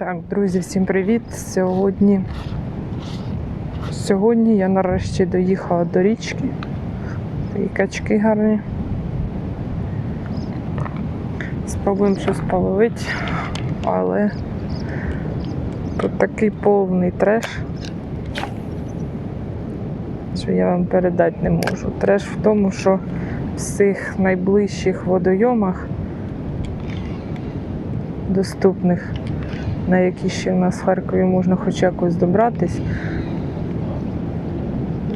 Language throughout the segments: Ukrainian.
Так, друзі, всім привіт! Сьогодні, сьогодні я нарешті доїхала до річки. Такі качки гарні. Спробуємо щось половити, але тут такий повний треш, що я вам передати не можу. Треш в тому, що в цих найближчих водойомах доступних на які ще в нас в Харкові можна хоч якось добратись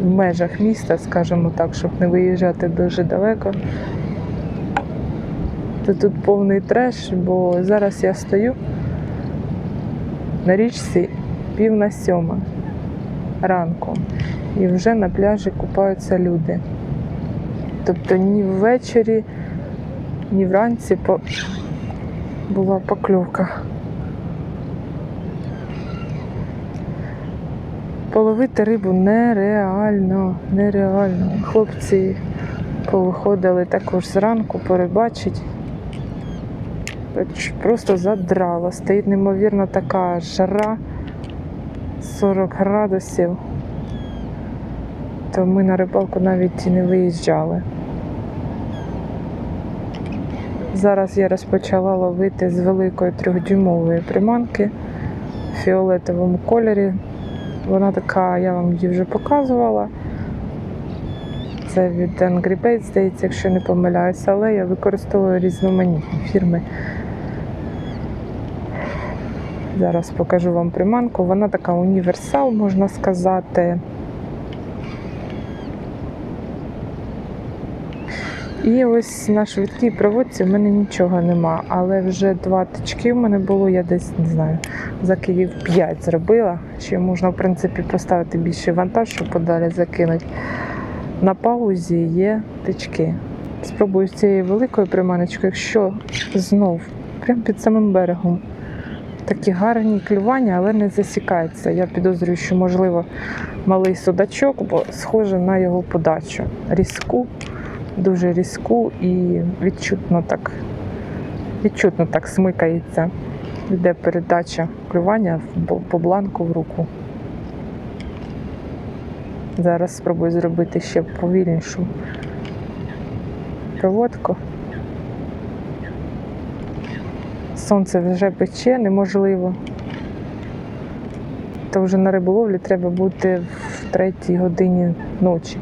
в межах міста, скажімо так, щоб не виїжджати дуже далеко. То тут повний треш, бо зараз я стою на річці пів на сьома ранку. І вже на пляжі купаються люди. Тобто ні ввечері, ні вранці була покльовка. Половити рибу нереально, нереально. Хлопці повиходили також зранку, перебачить. Просто задрало. Стоїть неймовірно така жара 40 градусів. То ми на рибалку навіть і не виїжджали. Зараз я розпочала ловити з великої трьохдюймової приманки в фіолетовому кольорі. Вона така, я вам її вже показувала. Це від Angry Birds, здається, якщо не помиляюся, але я використовую різноманітні фірми. Зараз покажу вам приманку. Вона така універсал, можна сказати. І ось на швидкій проводці в мене нічого нема, але вже два тички в мене було, я десь не знаю, за Київ 5 зробила. Ще можна, в принципі, поставити більший вантаж, щоб подалі закинути. На паузі є тички. Спробую з цією великою приманочкою, якщо знов, прямо під самим берегом. Такі гарні клювання, але не засікається. Я підозрюю, що можливо малий судачок, бо схоже на його подачу. Різку дуже різку і відчутно так, відчутно так смикається. Йде передача клювання по- бланку в руку. Зараз спробую зробити ще повільнішу проводку. Сонце вже пече, неможливо. То вже на риболовлі треба бути в третій годині ночі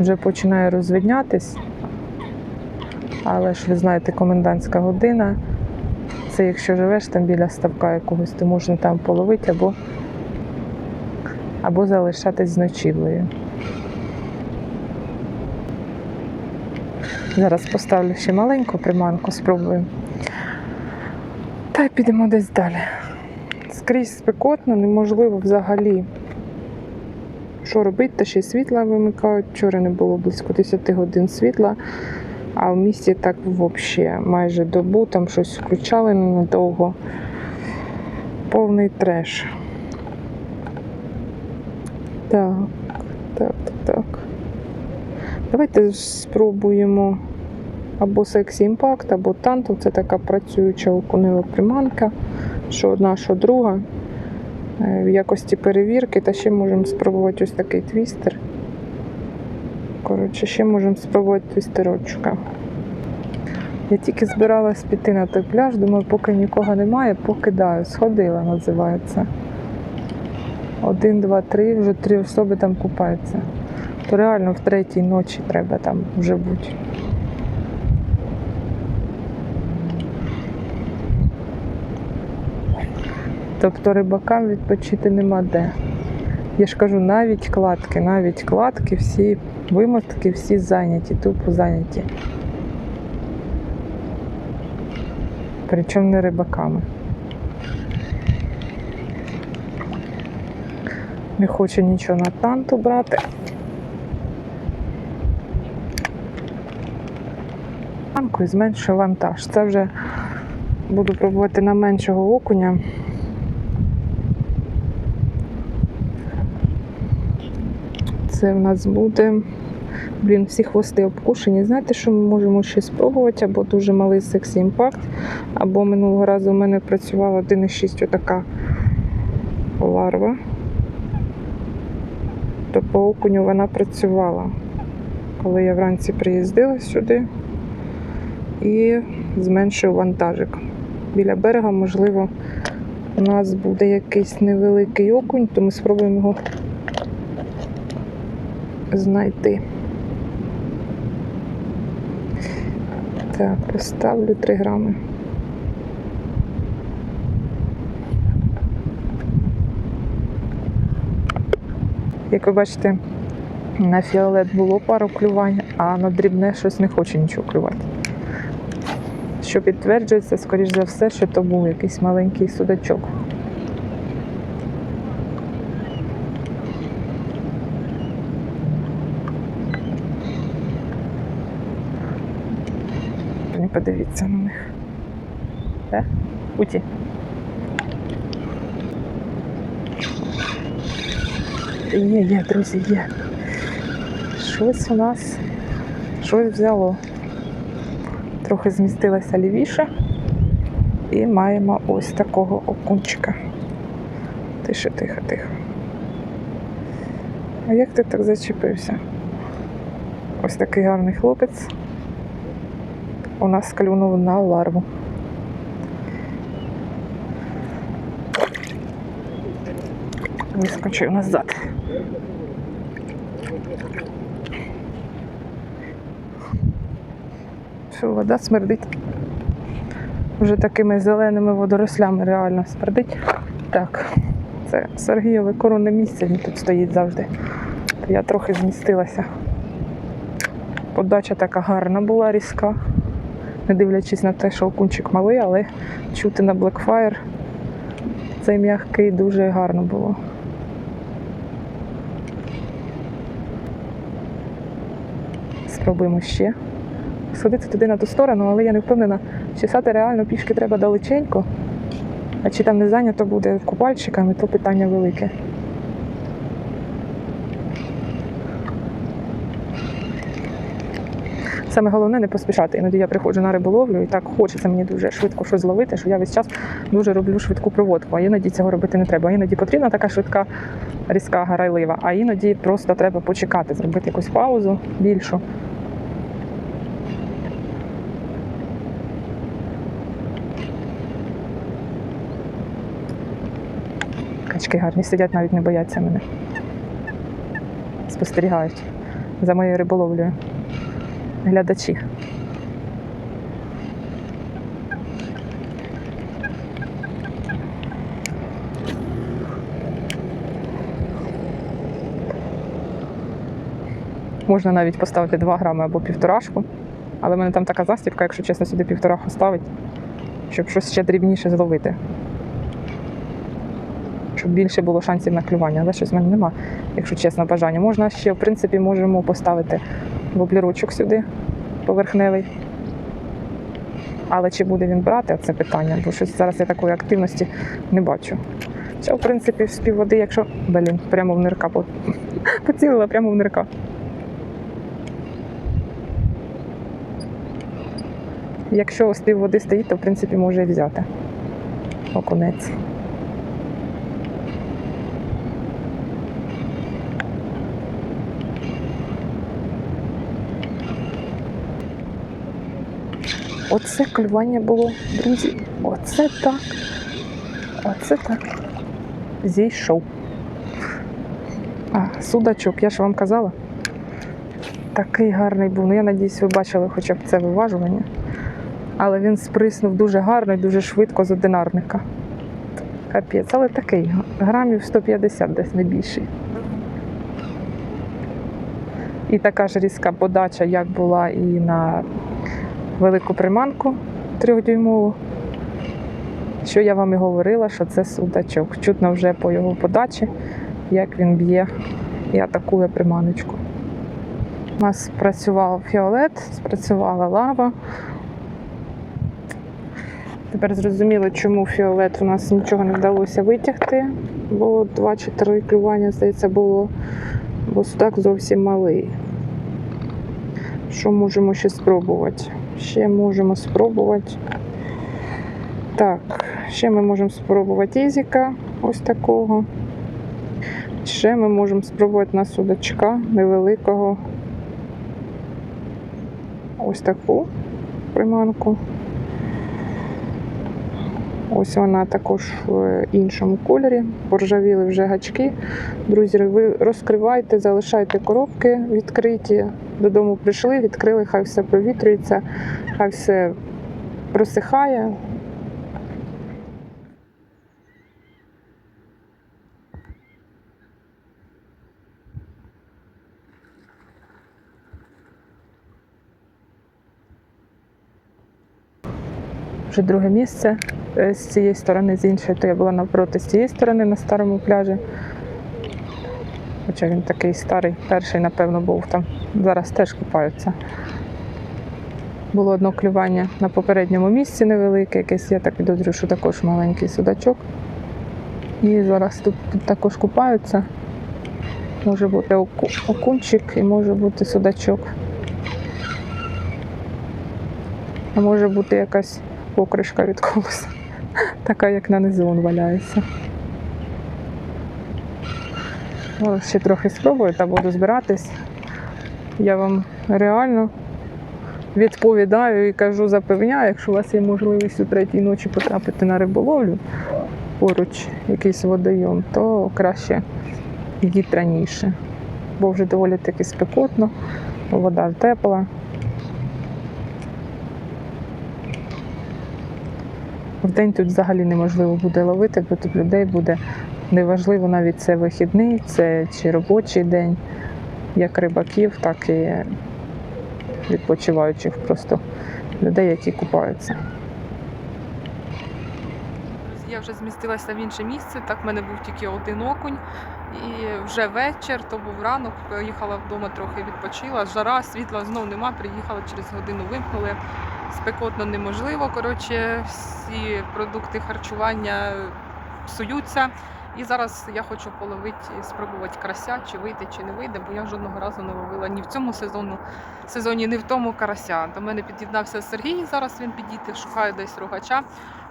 вже починає розвиднятись. Але ж ви знаєте, комендантська година. Це якщо живеш там біля ставка якогось, то можна там половити або, або залишатись з ночівлею. Зараз поставлю ще маленьку приманку, спробую. Та й підемо десь далі. Скрізь спекотно, неможливо взагалі що робити, та ще й світла вимикають. Вчора не було близько 10 годин світла, а в місті так взагалі майже добу, там щось включали ненадовго. Повний треш. Так, так, так. Давайте спробуємо або Sexy Impact, або Tantum. Це така працююча окунева приманка, що одна, що друга. Е, в якості перевірки, та ще можемо спробувати ось такий твістер. Коротше, ще можемо спробувати твістерочка. Я тільки збиралась піти на той пляж, думаю, поки нікого немає, покидаю. Сходила, називається. Один, два, три, вже три особи там купаються. То реально в третій ночі треба там вже бути. Тобто рибакам відпочити нема де. Я ж кажу, навіть кладки, навіть кладки, всі вимотки, всі зайняті, тупо зайняті. Причому не рибаками. Не хочу нічого на танту брати. Банку і зменшую вантаж. Це вже буду пробувати на меншого окуня. Це в нас буде Блін, всі хвости обкушені. Знаєте, що ми можемо ще спробувати? Або дуже малий сексі імпакт, або минулого разу у мене працювала 1,6 отака ларва. То по окуню вона працювала, коли я вранці приїздила сюди і зменшив вантажик. Біля берега, можливо, у нас буде якийсь невеликий окунь, то ми спробуємо його знайти. Так, поставлю 3 грами. Як ви бачите, на фіолет було пару клювань, а на дрібне щось не хоче нічого клювати. Що підтверджується, скоріш за все, що то був якийсь маленький судачок. Не подивіться на них. Е? Уті. Є, є, друзі, є. Щось у нас щось взяло. Трохи змістилася лівіше. І маємо ось такого окунчика. Тише, тихо, тихо. А як ти так зачепився? Ось такий гарний хлопець. У нас клюнув на ларву. Вискочив назад. Що вода смердить. Вже такими зеленими водорослями реально смердить. Так, це Сергійове коронне місце, він тут стоїть завжди. Я трохи змістилася. Подача така гарна була, різка. Не дивлячись на те, що окунчик малий, але чути на Blackfire цей м'який дуже гарно було. Спробуємо ще. Сходити туди на ту сторону, але я не впевнена, чесати реально пішки треба далеченько. А чи там не зайнято буде купальщиками, то питання велике. Саме головне не поспішати. Іноді я приходжу на риболовлю і так хочеться мені дуже швидко щось зловити, що я весь час дуже роблю швидку проводку. А іноді цього робити не треба. Іноді потрібна така швидка, різка, гарайлива, а іноді просто треба почекати, зробити якусь паузу більшу. Качки гарні сидять, навіть не бояться мене. Спостерігають за моєю риболовлею. Глядачі. Можна навіть поставити 2 грами або півторашку. Але в мене там така застібка, якщо чесно, сюди півтораху ставить, щоб щось ще дрібніше зловити щоб більше було шансів на клювання, але щось в мене нема, якщо чесно, бажання. Можна ще, в принципі, можемо поставити воблерочок сюди, поверхневий. Але чи буде він брати, це питання, бо щось зараз я такої активності не бачу. Хоча, в принципі, з півводи, якщо. Блін, прямо в нирка поцілила прямо в нирка. Якщо з півводи стоїть, то в принципі може і взяти окунець. Оце клювання було, друзі. Оце так. Оце так. Зійшов. А, судачок, я ж вам казала. Такий гарний був. Ну, я надіюсь, ви бачили хоча б це виважування. Але він сприснув дуже гарно і дуже швидко з одинарника. Капець, але такий, грамів 150 десь не більший. І така ж різка подача, як була і на велику приманку трьохдюймову. Що я вам і говорила, що це судачок. Чутно вже по його подачі, як він б'є і атакує приманочку. У нас спрацював фіолет, спрацювала лава. Тепер зрозуміло, чому фіолет у нас нічого не вдалося витягти, бо два чи три клювання, здається, було, бо судак зовсім малий. Що можемо ще спробувати? Ще можемо спробувати. Так, ще ми можемо спробувати ізіка ось такого. Ще ми можемо спробувати на судачка невеликого. Ось таку приманку. Ось вона також в іншому кольорі. Поржавіли вже гачки. Друзі, ви розкривайте, залишайте коробки відкриті. Додому прийшли, відкрили, хай все провітрюється, хай все просихає. Вже друге місце з цієї сторони, з іншої, то я була навпроти з цієї сторони на старому пляжі. Хоча він такий старий, перший, напевно, був там. Зараз теж купаються. Було одно клювання на попередньому місці невелике, якесь, я так підозрюю, що також маленький судачок. І зараз тут, тут також купаються. Може бути оку- окунчик і може бути судачок. А може бути якась покришка від колеса. Така, як на низу он валяється. Ну, ще трохи спробую та буду збиратись. Я вам реально відповідаю і кажу, запевняю, якщо у вас є можливість у третій ночі потрапити на риболовлю поруч якийсь водойом, то краще йдіть раніше. Бо вже доволі таки спекотно, вода тепла. Вдень тут взагалі неможливо буде ловити, бо тут людей буде неважливо навіть це вихідний, це чи робочий день, як рибаків, так і відпочиваючих просто людей, які купаються. Я вже змістилася в інше місце, так в мене був тільки один окунь. І вже вечір, то був ранок, поїхала вдома трохи відпочила. Жара, світла знов нема, приїхала через годину вимкнули. Спекотно неможливо. Коротше, всі продукти харчування псуються. І зараз я хочу половити, спробувати карася, чи вийде, чи не вийде, бо я жодного разу не ловила ні в цьому сезону, сезоні, ні в тому карася. До мене під'єднався Сергій. Зараз він підійде, шукає десь рогача.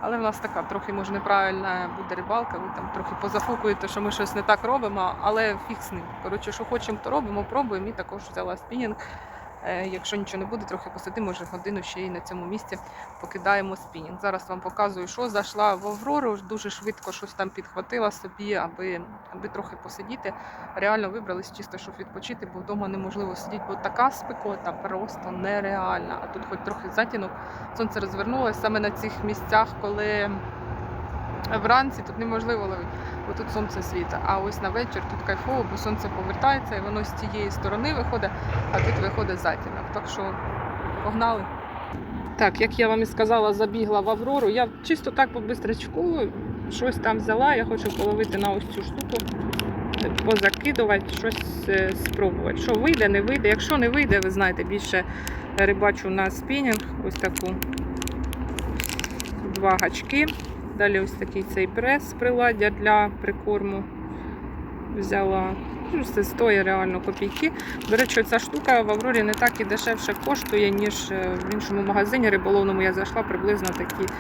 Але в нас така трохи може неправильна буде рибалка. Ви там трохи позафукуєте, що ми щось не так робимо, але фіг з ним. Коротше, що хочемо, то робимо, пробуємо. І також взяла спінінг. Е, Якщо нічого не буде, трохи посидимо, може годину ще й на цьому місці покидаємо спінінг. Зараз вам показую, що зайшла в Аврору, дуже швидко щось там підхватила собі, аби, аби трохи посидіти. Реально вибрались чисто, щоб відпочити, бо вдома неможливо сидіти, бо така спекота просто нереальна. А тут хоч трохи затінок, сонце розвернулося саме на цих місцях, коли вранці тут неможливо ловити, бо тут сонце світить. А ось на вечір тут кайфово, бо сонце повертається і воно з цієї сторони виходить, а тут виходить затінок. Так що погнали. Так, як я вам і сказала, забігла в Аврору. Я чисто так по бистрячку щось там взяла. Я хочу половити на ось цю штуку, позакидувати, щось е, спробувати. Що вийде, не вийде. Якщо не вийде, ви знаєте, більше рибачу на спінінг, ось таку два гачки. Далі ось такий цей прес приладдя для прикорму взяла. Ну, Це стоїть реально копійки. До речі, ця штука в Аврорі не так і дешевше коштує, ніж е, в іншому магазині риболовному я зайшла приблизно такі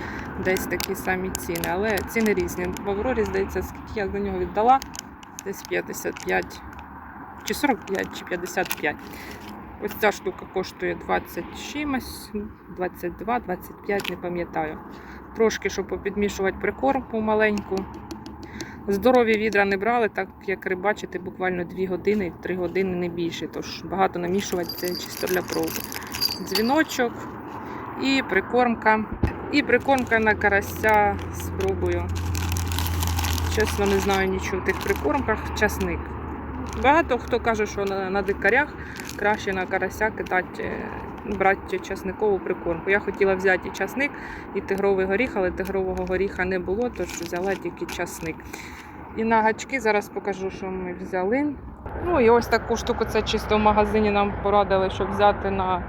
десь такі самі ціни. Але ціни різні. В Аврорі, здається, скільки я за нього віддала, десь 55 чи 45 чи 55. Ось ця штука коштує 20 чимось, 22, 25, не пам'ятаю. Трошки, щоб попідмішувати прикормку маленьку. Здорові відра не брали, так як рибачити буквально 2 години, 3 години не більше. Тож багато намішувати це чисто для проби. Дзвіночок і прикормка. І прикормка на карася спробую. Чесно, не знаю нічого в тих прикормках. Часник. Багато хто каже, що на, на дикарях краще на карася кидати, е, брати часникову прикормку. Я хотіла взяти і часник, і тигровий горіх, але тигрового горіха не було, тож взяла тільки часник. І на гачки зараз покажу, що ми взяли. Ну і ось таку штуку, це чисто в магазині нам порадили, щоб взяти на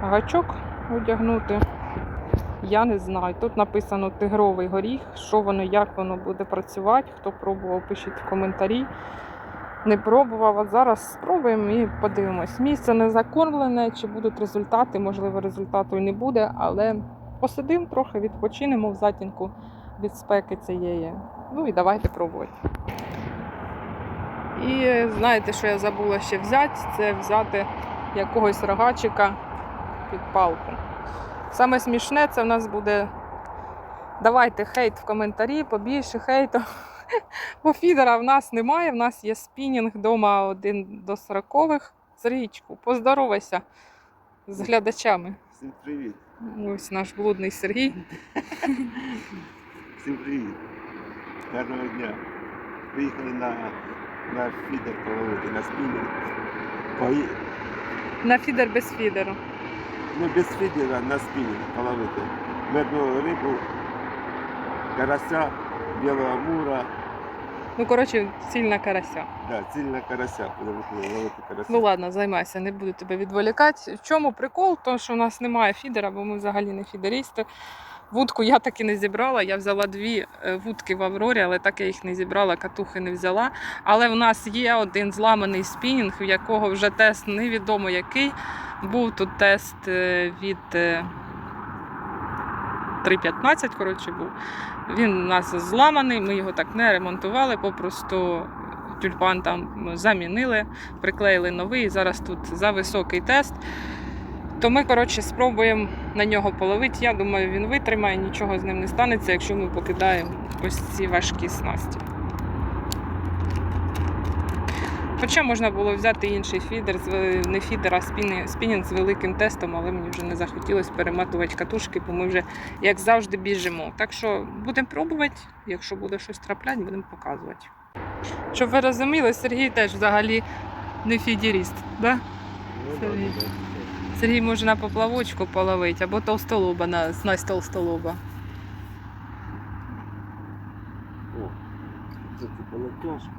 гачок, одягнути. Я не знаю. Тут написано тигровий горіх, що воно, як воно буде працювати. Хто пробував, пишіть в коментарі. Не пробував. От зараз спробуємо і подивимось. Місце не закормлене, чи будуть результати, можливо, результату і не буде, але посидимо трохи, відпочинемо в затінку від спеки цієї. Ну і давайте пробувати. І знаєте, що я забула ще взяти? Це взяти якогось рогачика під палку. Саме смішне це в нас буде. Давайте хейт в коментарі, побільше хейту. Бо фідера в нас немає, в нас є спінінг вдома один до сорокових. Сергійчику, поздоровайся з глядачами. Всім привіт. Ось наш блудний Сергій. Всім привіт. Гарного дня. Приїхали на, на фідер половити, на спінінг. Пої... На фідер без фідеру. Ну, без фідера на спінінг половити. Медну рибу, карася, білого амура, Ну, коротше, цільна карася. да, цільна карася, ловити карася. Ну ладно, займайся, не буду тебе відволікати. В чому прикол? То, що у нас немає фідера, бо ми взагалі не фідерісти. Вудку я так і не зібрала. Я взяла дві е, вудки в Аврорі, але так я їх не зібрала, катухи не взяла. Але в нас є один зламаний спінінг, в якого вже тест невідомо який. Був тут тест е, від е, 3.15, коротше, був. Він у нас зламаний, ми його так не ремонтували, попросту тюльпан там замінили, приклеїли новий. Зараз тут за високий тест. То ми, коротше, спробуємо на нього половити. Я думаю, він витримає, нічого з ним не станеться, якщо ми покидаємо ось ці важкі снасті. Хоча можна було взяти інший фідер, не фідер, а спінінг з великим тестом, але мені вже не захотілося перематувати катушки, бо ми вже, як завжди, біжимо. Так що будемо пробувати, якщо буде щось трапляти, будемо показувати. Щоб ви розуміли, Сергій теж взагалі не фідеріст. Да? Ну, Сергій. да, да. Сергій може на поплавочку половити або толстолоба на снасть толстолоба. О, це типу натяжка.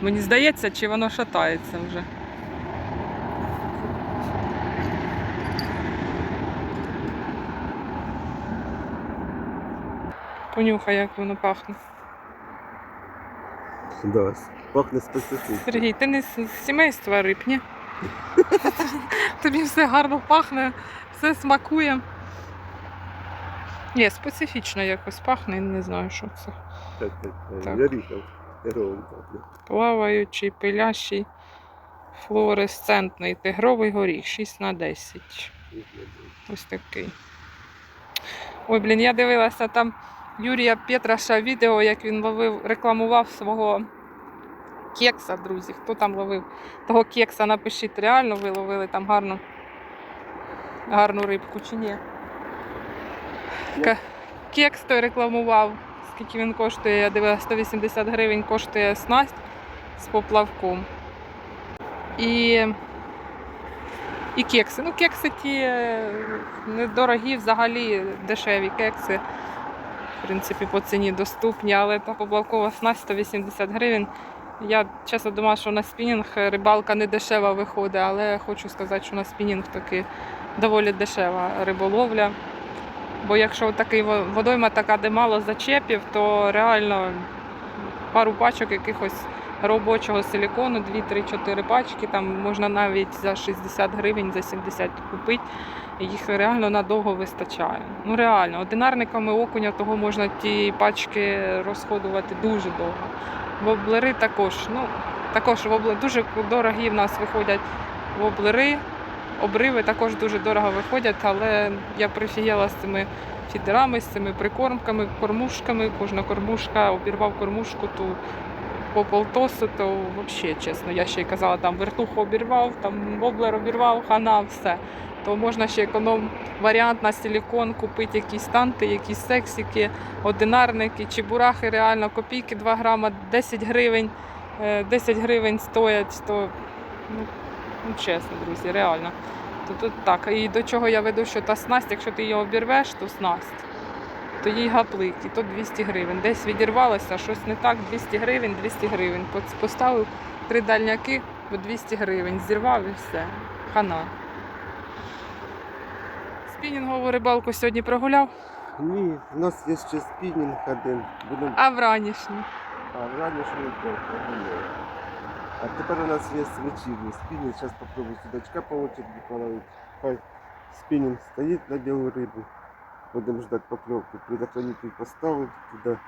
Мені здається, чи воно шатається вже. Понюхай, як воно пахне. Да, пахне специфічно. Сергій, ти не з сімейства риб, ні? Тобі все гарно пахне, все смакує. Ні, специфічно якось пахне, не знаю, що це. Так, так, так. Так. Горіхов. Плаваючий, пилящий, флуоресцентний тигровий горіх 6 на 10. Ось такий. Ой, блін, я дивилася там Юрія Петраша відео, як він ловив, рекламував свого кекса, друзі. Хто там ловив того кекса, напишіть, реально ви ловили там гарну, гарну рибку чи ні? Кекс той рекламував. Скільки він коштує, я дивилася, 180 гривень коштує снасть з поплавком. І, і кекси. Ну, кекси ті е, недорогі, взагалі дешеві кекси. В принципі, по ціні доступні, але та поплавкова снасть 180 гривень. Я чесно думала, що на спінінг рибалка не дешева виходить, але хочу сказати, що на спінінг таки доволі дешева риболовля. Бо якщо такий водойма така, де мало зачепів, то реально пару пачок якихось робочого силікону, 2-3-4 пачки, там можна навіть за 60 гривень, за 70 купити. Їх реально надовго вистачає. Ну реально, одинарниками окуня того можна ті пачки розходувати дуже довго. Воблери також, ну також воблери дуже дорогі в нас виходять воблери. Обриви також дуже дорого виходять, але я прифігела з цими фідерами, з цими прикормками, кормушками. Кожна кормушка обірвав кормушку ту по полтосу, то взагалі, чесно, я ще й казала, там вертуху обірвав, там воблер обірвав, хана, все. То можна ще економ варіант на силікон купити якісь танти, якісь сексики, одинарники, чебурахи реально копійки 2 грама, 10 гривень, е, 10 гривень стоять, то ну, ну чесно, друзі, реально. То тут так. І до чого я веду, що та снасть, якщо ти її обірвеш, то снасть, то їй гаплик, і то 200 гривень. Десь відірвалося, щось не так, 200 гривень, 200 гривень. Поставив три дальняки по 200 гривень, зірвав і все. Хана. Спінінгову рибалку сьогодні прогуляв. Ні, у нас є ще спінінг один. Будемо А вранішній? а не було. А тепер у нас є вечірній спінінг. Зараз попробую судачка по очереді половити. Хай спінінг стоїть на білу рибу. Будемо ждати покльовки. Предохранитель поставити туди.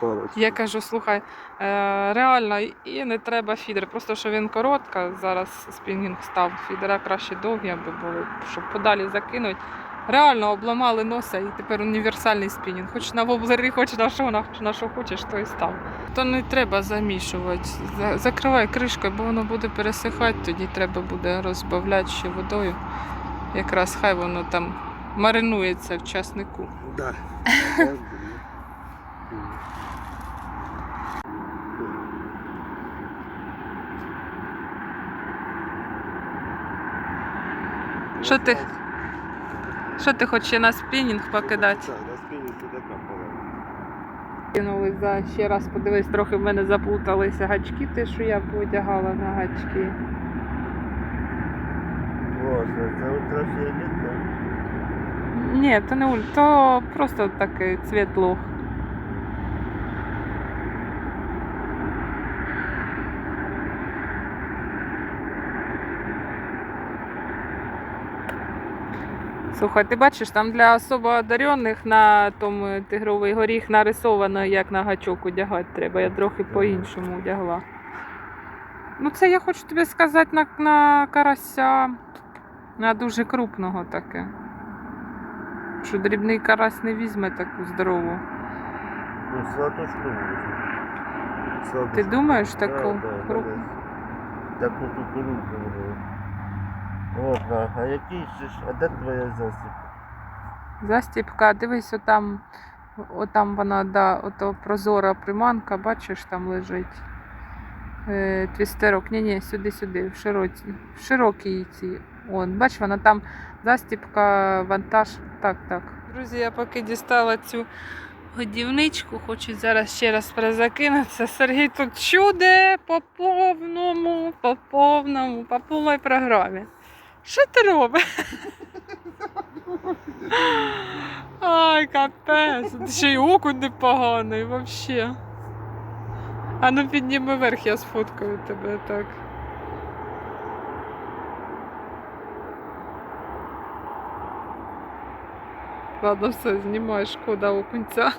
Парочку. Я кажу, слухай, е, реально і не треба фідер. Просто що він коротка, зараз спінгінг став, фідера краще довгі, аби були, щоб подалі закинуть. Реально обламали носа і тепер універсальний спінінг. Хоч на воблери, хоч на що, на, на що хочеш, то і став. То не треба замішувати. Закривай кришкою, бо воно буде пересихати, тоді треба буде розбавляти ще водою. Якраз хай воно там маринується в часнику. Да. Що ти- Що ти хочеш ще на спінінг покидати? Так, на спінінг туди половити. Кинули за ще раз подивись, трохи в мене заплуталися гачки, те, що я потягала на гачки. Боже, це ультрафіолет, так? Ні, то не уль, то просто такий цвіт лох. Слухай, ти бачиш, там для особо одарених на тому тигровий горіх нарисовано, як на гачок одягати треба. Я трохи по-іншому одягла. Ну, це я хочу тобі сказати на, на карася, на дуже крупного таке. Що дрібний карась не візьме таку здорову. Ну, сладочку Ти думаєш таку крупну? Таку кукурудзу буде. Ладно, а який же ж, а де твоя засіб? Застіпка, дивись, отам, отам вона, да, ото прозора приманка, бачиш, там лежить. Е, твістерок. Ні, ні, сюди, сюди, в широці, в широкій ці. Он, бач, вона там застіпка, вантаж. Так, так. Друзі, я поки дістала цю годівничку, хочу зараз ще раз перезакинутися. Сергій тут чуде по повному, по повному, по повній програмі. Що ти робиш? Ай, капець. Ще й окунь непоганий, взагалі. А ну підніми вверх, я сфоткаю тебе так. Ладно, все, знімаю, шкода окунця.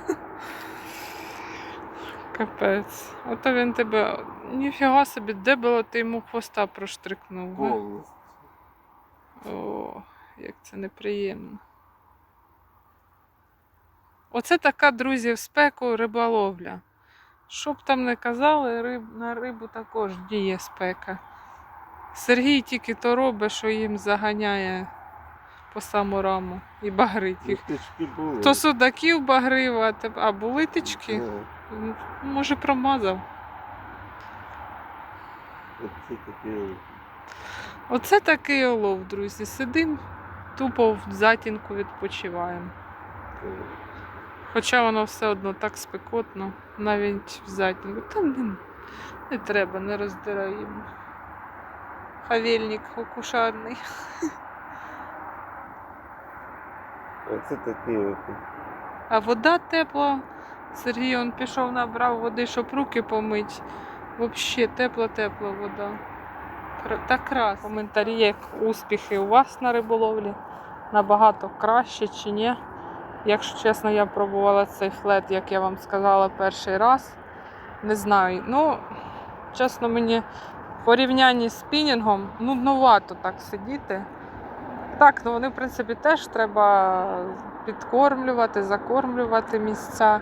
Капець. Ото він тебе. Ніфіга собі, де було ти йому хвоста проштрикнув. га? О, як це неприємно. Оце така, друзі, в спеку риболовля. Що б там не казали, риб, на рибу також діє спека. Сергій тільки то робить, що їм заганяє по саму раму і багрить їх. То судаків багрив, а, а були тички? Ну, М, Може, промазав. Оце таке. Оце такий олов, друзі. Сидим, тупо в затінку відпочиваємо. Хоча воно все одно так спекотно, навіть в затінку. Та не, не треба, не роздираємо. Хавільник окушарний. Оце таке. от. А вода тепла. Сергій он пішов, набрав води, щоб руки помить. Взагалі тепла-тепла вода. Так раз. Коментарі, як успіхи у вас на риболовлі. Набагато краще чи ні. Якщо чесно, я пробувала цей флет, як я вам сказала, перший раз. Не знаю. Ну, чесно, мені в порівнянні з спінінгом нудновато так сидіти. Так, ну вони, в принципі, теж треба підкормлювати, закормлювати місця.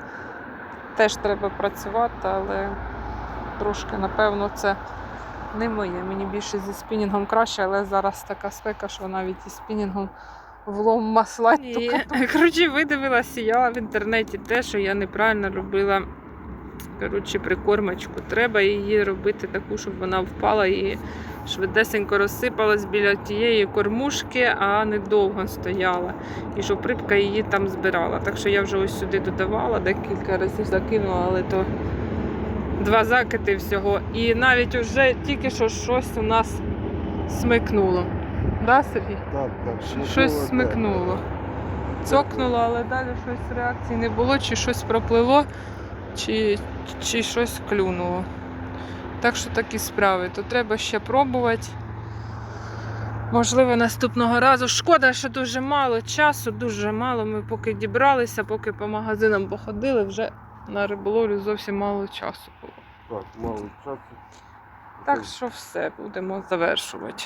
Теж треба працювати, але трошки, напевно, це не моє. Мені більше зі спінінгом краще, але зараз така спека, що навіть із спінінгом влом масла. Коротше, видивилася я в інтернеті те, що я неправильно робила коротше, прикормочку. Треба її робити таку, щоб вона впала і швидесенько розсипалась біля тієї кормушки, а не довго стояла. І щоб рибка її там збирала. Так що я вже ось сюди додавала, декілька разів закинула, але то два закиди всього. І навіть вже тільки що щось у нас смикнуло. Да, Сергій? Так, так. Смикнуло, Щось смикнуло. цокнуло, але далі щось реакції не було, чи щось пропливло, чи, чи щось клюнуло. Так що такі справи, то треба ще пробувати. Можливо, наступного разу. Шкода, що дуже мало часу, дуже мало. Ми поки дібралися, поки по магазинам походили, вже на риболовлю зовсім мало часу було. Так, мало часу. Так що все, будемо завершувати.